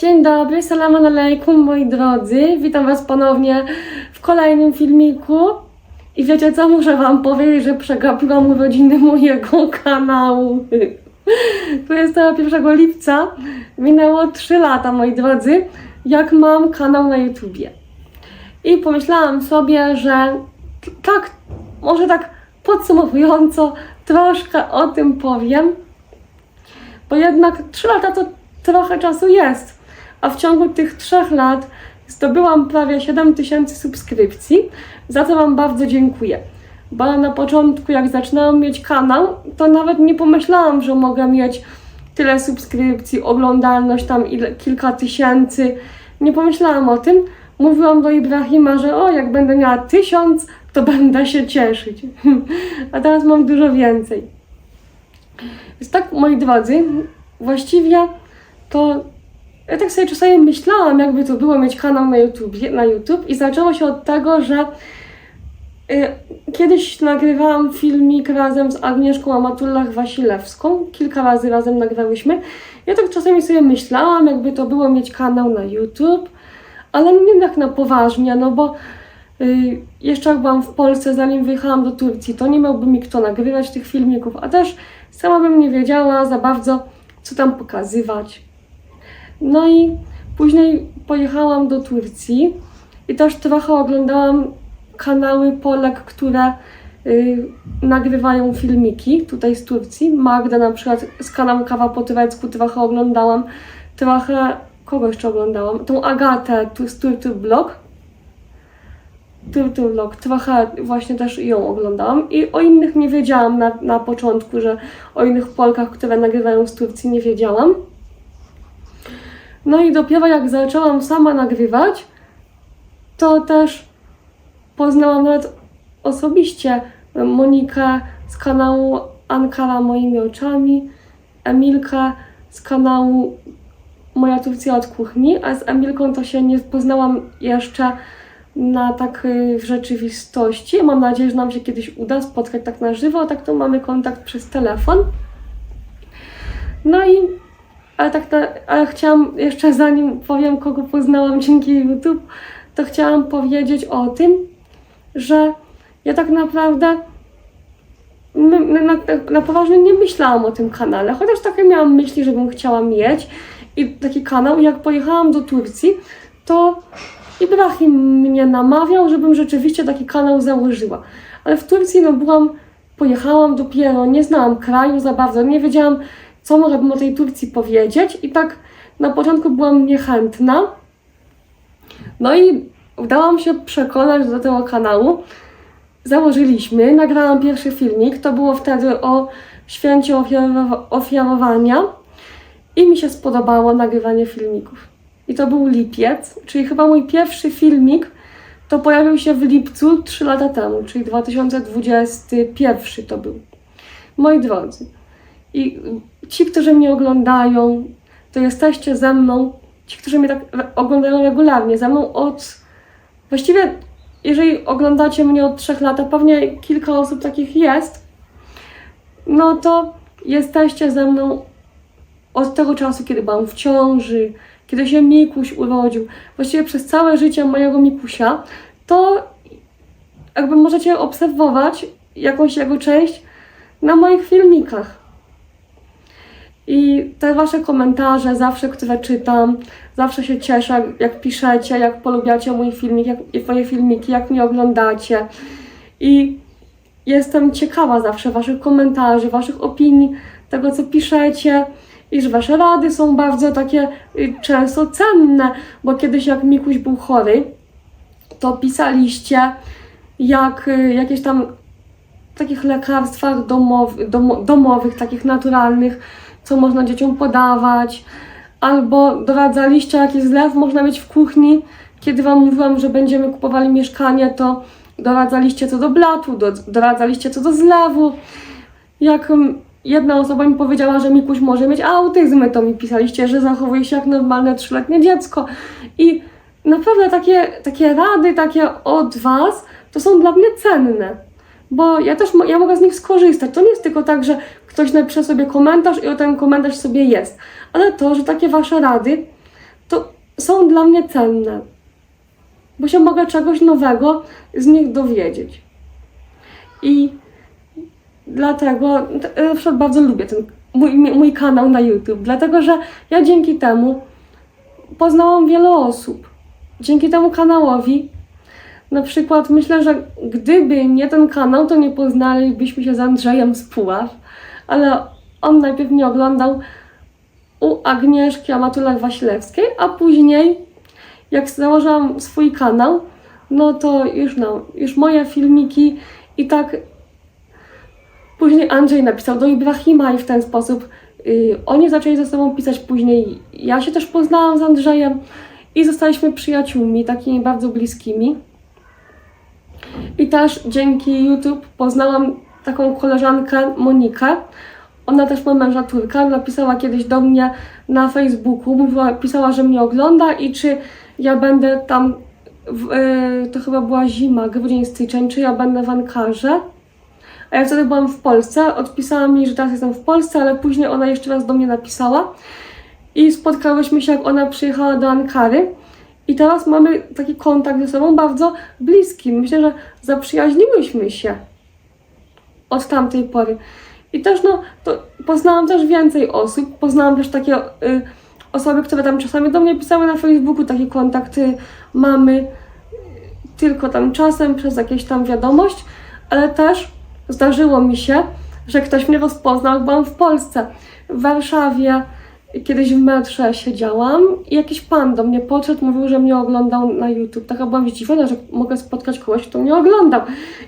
Dzień dobry, salam alaikum moi drodzy. Witam Was ponownie w kolejnym filmiku. I wiecie co, muszę Wam powiedzieć, że przegapiłam urodziny mojego kanału. 21 lipca minęło 3 lata, moi drodzy, jak mam kanał na YouTubie. I pomyślałam sobie, że tak, może tak podsumowująco troszkę o tym powiem, bo jednak 3 lata to trochę czasu jest, a w ciągu tych 3 lat zdobyłam prawie 7 tysięcy subskrypcji, za co Wam bardzo dziękuję. Bo na początku, jak zaczynałam mieć kanał, to nawet nie pomyślałam, że mogę mieć tyle subskrypcji, oglądalność tam ile, kilka tysięcy. Nie pomyślałam o tym. Mówiłam do Ibrahima, że o, jak będę miała tysiąc, to będę się cieszyć. A teraz mam dużo więcej. Więc tak, moi drodzy, właściwie to ja tak sobie czasami myślałam, jakby to było mieć kanał na YouTube, na YouTube i zaczęło się od tego, że y, kiedyś nagrywałam filmik razem z Agnieszką Amatullah Wasilewską. Kilka razy razem nagrywałyśmy. Ja tak czasami sobie myślałam, jakby to było mieć kanał na YouTube, ale nie tak na poważnie, no bo y, jeszcze jak byłam w Polsce, zanim wyjechałam do Turcji, to nie miałby mi kto nagrywać tych filmików, a też sama bym nie wiedziała za bardzo, co tam pokazywać. No i później pojechałam do Turcji i też trochę oglądałam kanały Polek, które y, nagrywają filmiki tutaj z Turcji. Magda na przykład z kanału Kawa po turecku trochę oglądałam, trochę kogo jeszcze oglądałam? Tą Agatę tu, z Turtur Blog. Turtur Blog, trochę właśnie też ją oglądałam i o innych nie wiedziałam na, na początku, że o innych Polkach, które nagrywają z Turcji nie wiedziałam. No i dopiero jak zaczęłam sama nagrywać, to też poznałam nawet osobiście Monikę z kanału Ankara Moimi Oczami, Emilkę z kanału Moja Turcja od Kuchni, a z Emilką to się nie poznałam jeszcze na tak y, w rzeczywistości. Mam nadzieję, że nam się kiedyś uda spotkać tak na żywo, tak to mamy kontakt przez telefon. No i ale tak, na, ale chciałam jeszcze zanim powiem, kogo poznałam dzięki YouTube, to chciałam powiedzieć o tym, że ja tak naprawdę na, na, na poważnie nie myślałam o tym kanale, chociaż takie miałam myśli, żebym chciała mieć i taki kanał. Jak pojechałam do Turcji, to Ibrahim mnie namawiał, żebym rzeczywiście taki kanał założyła. Ale w Turcji no byłam, pojechałam dopiero, nie znałam kraju za bardzo, nie wiedziałam, co mogłabym o tej Turcji powiedzieć i tak na początku byłam niechętna. No i udało mi się przekonać do tego kanału. Założyliśmy, nagrałam pierwszy filmik, to było wtedy o święcie ofiarowa- ofiarowania i mi się spodobało nagrywanie filmików. I to był lipiec, czyli chyba mój pierwszy filmik to pojawił się w lipcu 3 lata temu, czyli 2021 to był. Moi drodzy, i ci, którzy mnie oglądają, to jesteście ze mną, ci, którzy mnie tak oglądają regularnie, ze mną od właściwie, jeżeli oglądacie mnie od 3 lat, a pewnie kilka osób takich jest, no to jesteście ze mną od tego czasu, kiedy byłam w ciąży, kiedy się Mikuś urodził, właściwie przez całe życie mojego Mikusia, to jakby możecie obserwować jakąś jego część na moich filmikach. I te wasze komentarze, zawsze, które czytam, zawsze się cieszę, jak piszecie, jak polubiacie mój filmik, jak, moje filmiki, jak mnie oglądacie. I jestem ciekawa zawsze waszych komentarzy, waszych opinii, tego co piszecie i że wasze rady są bardzo takie y, często cenne, bo kiedyś jak Mikuś był chory, to pisaliście jak y, jakieś tam takich lekarstwach domo, domowych, takich naturalnych, co można dzieciom podawać, albo doradzaliście, jaki zlew można mieć w kuchni. Kiedy Wam mówiłam, że będziemy kupowali mieszkanie, to doradzaliście co do blatu, do, doradzaliście co do zlewu. Jak mm, jedna osoba mi powiedziała, że Mikuś może mieć autyzm, to mi pisaliście, że zachowuje się jak normalne trzyletnie dziecko. I naprawdę takie, takie rady, takie od Was, to są dla mnie cenne bo ja też ja mogę z nich skorzystać. To nie jest tylko tak, że ktoś napisze sobie komentarz i o ten komentarz sobie jest, ale to, że takie wasze rady, to są dla mnie cenne, bo się mogę czegoś nowego z nich dowiedzieć. I dlatego na bardzo lubię ten mój, mój kanał na YouTube, dlatego że ja dzięki temu poznałam wiele osób. Dzięki temu kanałowi, na przykład myślę, że gdyby nie ten kanał, to nie poznalibyśmy się z Andrzejem z Puław, ale on najpierw mnie oglądał u Agnieszki Amatulak-Wasilewskiej, a później jak założyłam swój kanał, no to już no, już moje filmiki i tak później Andrzej napisał do Ibrahima i w ten sposób y, oni zaczęli ze sobą pisać później. Ja się też poznałam z Andrzejem i zostaliśmy przyjaciółmi, takimi bardzo bliskimi. I też dzięki YouTube poznałam taką koleżankę Monikę. Ona też ma męża Turka, napisała kiedyś do mnie na Facebooku, mówiła, pisała, że mnie ogląda i czy ja będę tam, w, e, to chyba była zima, grudzień, styczeń, czy ja będę w Ankarze. A ja wtedy byłam w Polsce, odpisała mi, że teraz jestem w Polsce, ale później ona jeszcze raz do mnie napisała i spotkałyśmy się, jak ona przyjechała do Ankary. I teraz mamy taki kontakt ze sobą bardzo bliski. Myślę, że zaprzyjaźniłyśmy się od tamtej pory. I też no, poznałam też więcej osób. Poznałam też takie y, osoby, które tam czasami do mnie pisały na Facebooku, takie kontakty mamy tylko tam czasem przez jakieś tam wiadomość, ale też zdarzyło mi się, że ktoś mnie rozpoznał, byłam w Polsce, w Warszawie. Kiedyś w metrze siedziałam i jakiś pan do mnie podszedł, mówił, że mnie oglądał na YouTube. Taka byłam zdziwiona, że mogę spotkać kogoś, kto mnie oglądał.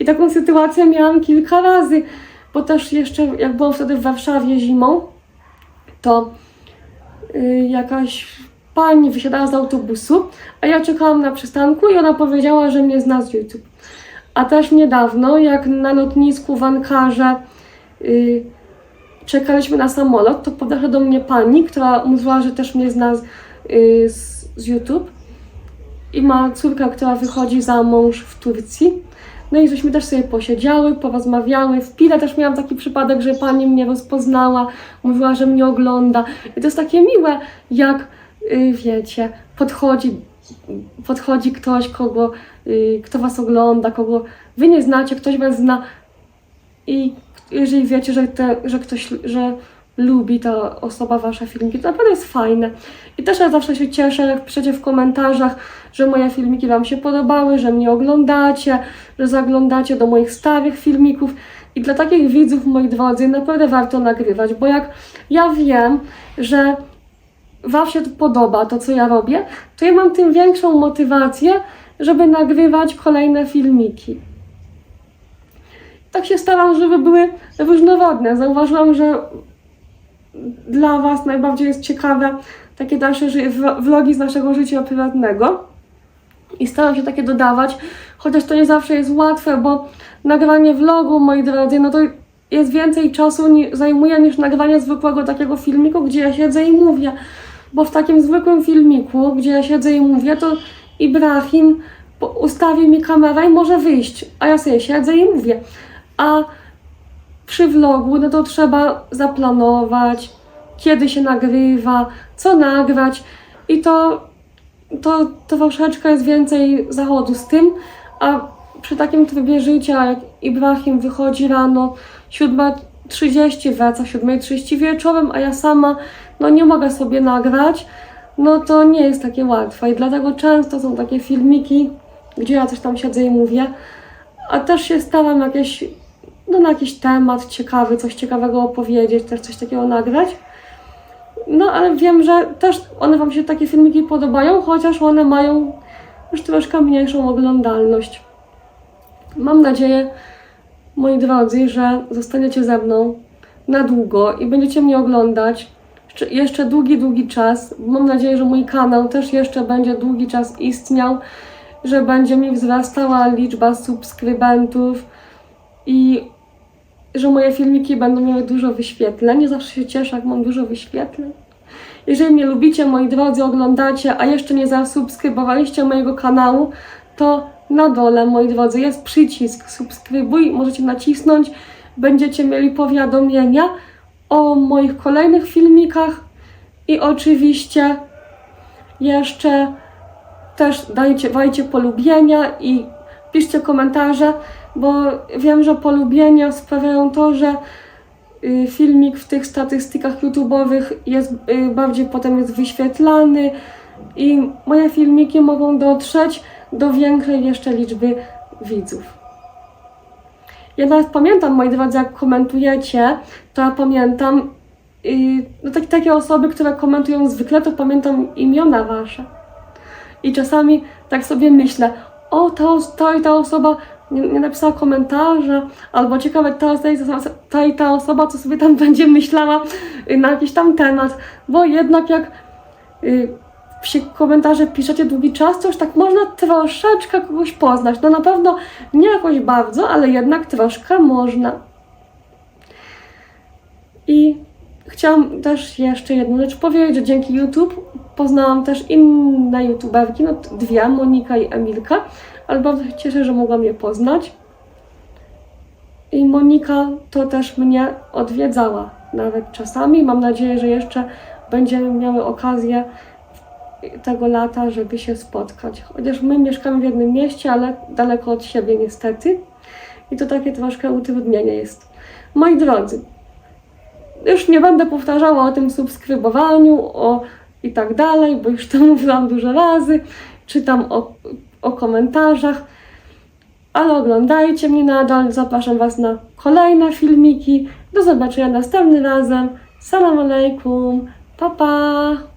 I taką sytuację miałam kilka razy, bo też jeszcze jak byłam wtedy w Warszawie zimą, to y, jakaś pani wysiadała z autobusu, a ja czekałam na przystanku i ona powiedziała, że mnie zna z YouTube. A też niedawno, jak na lotnisku w Ankarze y, czekaliśmy na samolot, to podeszła do mnie pani, która mówiła, że też mnie zna z, y, z, z YouTube i ma córkę, która wychodzi za mąż w Turcji. No i żeśmy też sobie posiedziały, porozmawiały. W Pile też miałam taki przypadek, że pani mnie rozpoznała, mówiła, że mnie ogląda. I to jest takie miłe, jak y, wiecie, podchodzi, podchodzi ktoś, kogo, y, kto was ogląda, kogo wy nie znacie, ktoś was zna i jeżeli wiecie, że, te, że ktoś, że lubi ta osoba wasze filmiki, to naprawdę jest fajne. I też ja zawsze się cieszę, jak piszecie w komentarzach, że moje filmiki wam się podobały, że mnie oglądacie, że zaglądacie do moich starych filmików. I dla takich widzów, moi drodzy, naprawdę warto nagrywać, bo jak ja wiem, że Wam się podoba, to co ja robię, to ja mam tym większą motywację, żeby nagrywać kolejne filmiki. Tak się staram, żeby były różnorodne. Zauważyłam, że dla Was najbardziej jest ciekawe takie w- vlogi z naszego życia prywatnego. I staram się takie dodawać, chociaż to nie zawsze jest łatwe, bo nagrywanie vlogu, moi drodzy, no to jest więcej czasu ni- zajmuje niż nagrywanie zwykłego takiego filmiku, gdzie ja siedzę i mówię. Bo w takim zwykłym filmiku, gdzie ja siedzę i mówię, to Ibrahim ustawi mi kamerę i może wyjść, a ja sobie siedzę i mówię. A przy vlogu, no to trzeba zaplanować, kiedy się nagrywa, co nagrać i to, to, to troszeczkę jest więcej zachodu z tym, a przy takim trybie życia, jak Ibrahim wychodzi rano, 7.30 wraca 7.30 wieczorem, a ja sama no nie mogę sobie nagrać, no to nie jest takie łatwe. I dlatego często są takie filmiki, gdzie ja coś tam siedzę i mówię, a też się staram jakieś, no na jakiś temat ciekawy, coś ciekawego opowiedzieć, też coś takiego nagrać. No ale wiem, że też one Wam się takie filmiki podobają, chociaż one mają już troszkę mniejszą oglądalność. Mam nadzieję, moi drodzy, że zostaniecie ze mną na długo i będziecie mnie oglądać jeszcze, długi, długi czas. Mam nadzieję, że mój kanał też jeszcze będzie długi czas istniał, że będzie mi wzrastała liczba subskrybentów i że moje filmiki będą miały dużo wyświetleń. Ja zawsze się cieszę, jak mam dużo wyświetleń. Jeżeli mnie lubicie, moi drodzy, oglądacie, a jeszcze nie zasubskrybowaliście mojego kanału, to na dole, moi drodzy, jest przycisk subskrybuj, możecie nacisnąć, będziecie mieli powiadomienia o moich kolejnych filmikach i oczywiście jeszcze też dajcie, dajcie polubienia i piszcie komentarze, bo wiem, że polubienia sprawiają to, że y, filmik w tych statystykach YouTube'owych jest y, bardziej potem jest wyświetlany i moje filmiki mogą dotrzeć do większej jeszcze liczby widzów. Ja nawet pamiętam, moi drodzy, jak komentujecie, to ja pamiętam, yy, no tak, takie osoby, które komentują zwykle, to pamiętam imiona wasze. I czasami tak sobie myślę, o, ta, ta i ta osoba nie, nie napisała komentarza, albo ciekawe, ta, ta, ta i ta osoba, co sobie tam będzie myślała y, na jakiś tam temat, bo jednak jak y, się komentarze piszecie długi czas, to już tak można troszeczkę kogoś poznać. No na pewno nie jakoś bardzo, ale jednak troszkę można. I chciałam też jeszcze jedną rzecz powiedzieć, że dzięki YouTube poznałam też inne youtuberki, no dwie, Monika i Emilka, ale bardzo się cieszę, że mogłam je poznać. I Monika to też mnie odwiedzała nawet czasami. Mam nadzieję, że jeszcze będziemy miały okazję tego lata, żeby się spotkać. Chociaż my mieszkamy w jednym mieście, ale daleko od siebie niestety. I to takie troszkę utrudnienie jest. Moi drodzy, już nie będę powtarzała o tym subskrybowaniu o i tak dalej, bo już to mówiłam dużo razy. Czytam o, o komentarzach. Ale oglądajcie mnie nadal. Zapraszam Was na kolejne filmiki. Do zobaczenia następnym razem. Salam alaikum. Pa pa.